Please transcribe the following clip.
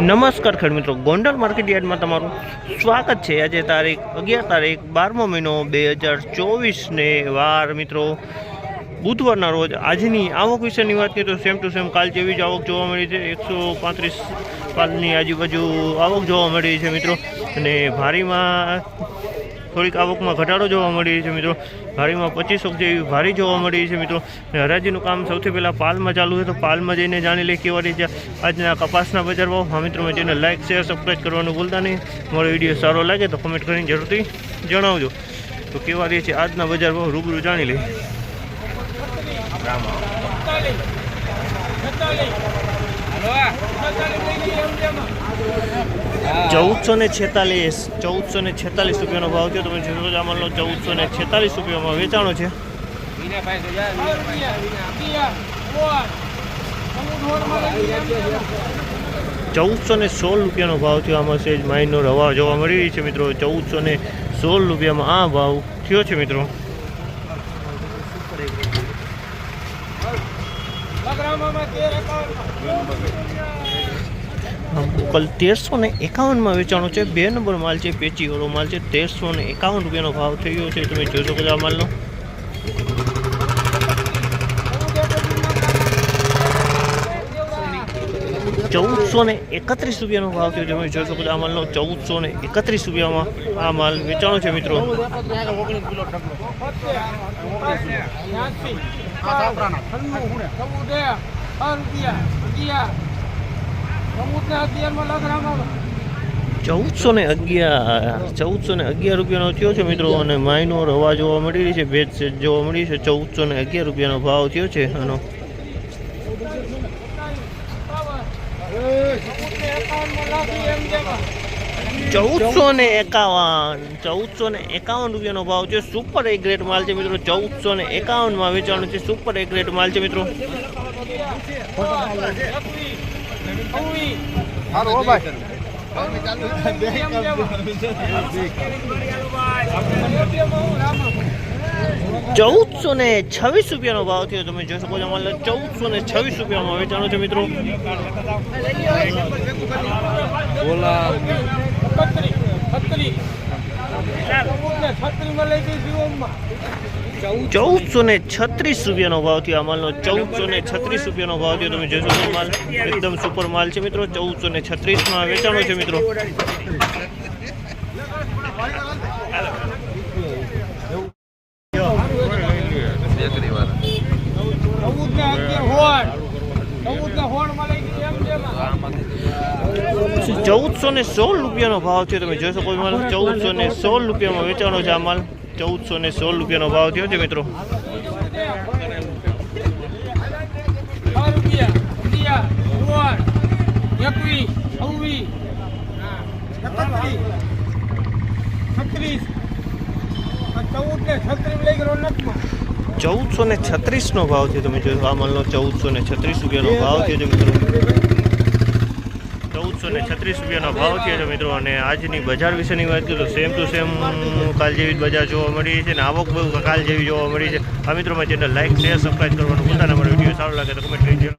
નમસ્કાર ખેડ મિત્રો, ગોંડલ માર્કેટ યાર્ડમાં તમારું સ્વાગત છે. આજે તારીખ અગિયાર તારીખ બારમો મહિનો બે હજાર ચોવીસને વાર મિત્રો, બુધવારના રોજ આજની આવક વિશેની વાત કરીએ તો સેમ ટુ સેમ કાલ જેવી જ આવક જોવા મળી છે. એકસો પાંત્રીસ કાલની આજુબાજુ આવક જોવા મળી છે મિત્રો. અને ભારીમાં થોડીક આવકમાં ઘટાડો જોવા મળી છે મિત્રો. ભારીમાં પચીસો જેવી ભારી જોવા મળી છે મિત્રો. હરાજીનું કામ સૌથી પહેલાં પાલમાં ચાલુ છે. તો પાલમાં જઈને જાણી લઈએ કેવા રીતે આજના કપાસના બજાર ભાવ. હા મિત્રો જેને લાઇક શેર સબસ્ક્રાઈબ કરવાનું ભૂલતા નહીં. મારો વીડિયો સારો લાગે તો કમેન્ટ કરીને જરૂરથી જણાવજો. તો કેવા રહી છે આજના બજાર ભાવ રૂબરૂ જાણી લઈએ ચૌદસો ને છેતાલીસ ચૌદસો ને છેતાલીસ રૂપિયાનો ભાવ થયો. તમે જોશો જામલનો ચૌદસો ને છેતાલીસ રૂપિયામાં વેચાણો છે. ચૌદસો ને સોળ રૂપિયાનો ભાવ થયો આમાં સેજ માઇનનો રવા જોવા મળી રહી છે મિત્રો. ચૌદસો ને સોળ રૂપિયામાં આ ભાવ થયો છે મિત્રો. કલ તેરસો ને એકાવનમાં વેચાણો છે. બે નંબર માલ છે, પેચીવાળો માલ છે. તેરસો ને એકાવન રૂપિયાનો ભાવ થઈ ગયો છે. તમે જોઈ શકો છો આ માલનો. ચૌદસો ને એકત્રીસ રૂપિયાનો ભાવ થયો છે. જોઈ શકો છો આ માલનો ચૌદસો ને એકત્રીસ રૂપિયામાં આ માલ વેચાણો છે મિત્રો. ચૌદસો ને અગિયાર ચૌદસો ને અગિયાર રૂપિયાનો થયો છે મિત્રો અને માયનો રવા જોવા મળી રહી છે, ભેજ જોવા મળી છે ચૌદસો ને અગિયાર રૂપિયાનો ભાવ થયો છે આનો. ચૌદસો ને એકાવન ચૌદસો ને એકાવન રૂપિયાનો ભાવ છે. સુપર એ ગ્રેડ માલ છે મિત્રો. ચૌદસો ને એકાવનમાં વેચાણું છે. સુપર એ ગ્રેડ માલ છે મિત્રો. ચૌદસો ને છવ્વીસ રૂપિયાનો ભાવ થયો. તમે જોઈ શકો છો અમારે ચૌદસો ને છવ્વીસ રૂપિયામાં વેચાણો છે મિત્રો. ચૌદસો ને છત્રીસ રૂપિયાનો ભાવ થયો. આ માલનો ચૌદસો ને છત્રીસ રૂપિયાનો ભાવ થયો. તમે જોઈ શકો માલ એકદમ સુપર માલ છે મિત્રો. ચૌદસો ને છત્રીસમાં વેચાણો છે મિત્રો. ચૌદસો ને સોળ રૂપિયાનો ભાવ થયો તમે જોઈ શકો માલ. ચૌદસો ને સોળ રૂપિયામાં વેચાણો છે આ માલ. ચૌદસો ને સોળ રૂપિયાનો ભાવ થયો છે મિત્રો. ચૌદસો ને છત્રીસનો ભાવ થયો તમે જોયો આ માલનો ચૌદસો ને છત્રીસ રૂપિયાનો ભાવ થયો છે મિત્રો. ચૌદસો ને છત્રીસ રૂપિયાનો ભાવ થયો છે મિત્રો અને આજની બજાર વિશેની વાત કરું તો સેમ ટુ સેમ કાલ જેવી જ બજાર જોવા મળી છે અને આવક કાલ જેવી જોવા મળી છે. આ મિત્રો મેં ચેનલ લાઈક શેર સબસ્ક્રાઈબ કરવાનું ભૂલતા ના મારો વીડિયો સારો લાગે તો કમેન્ટ કરી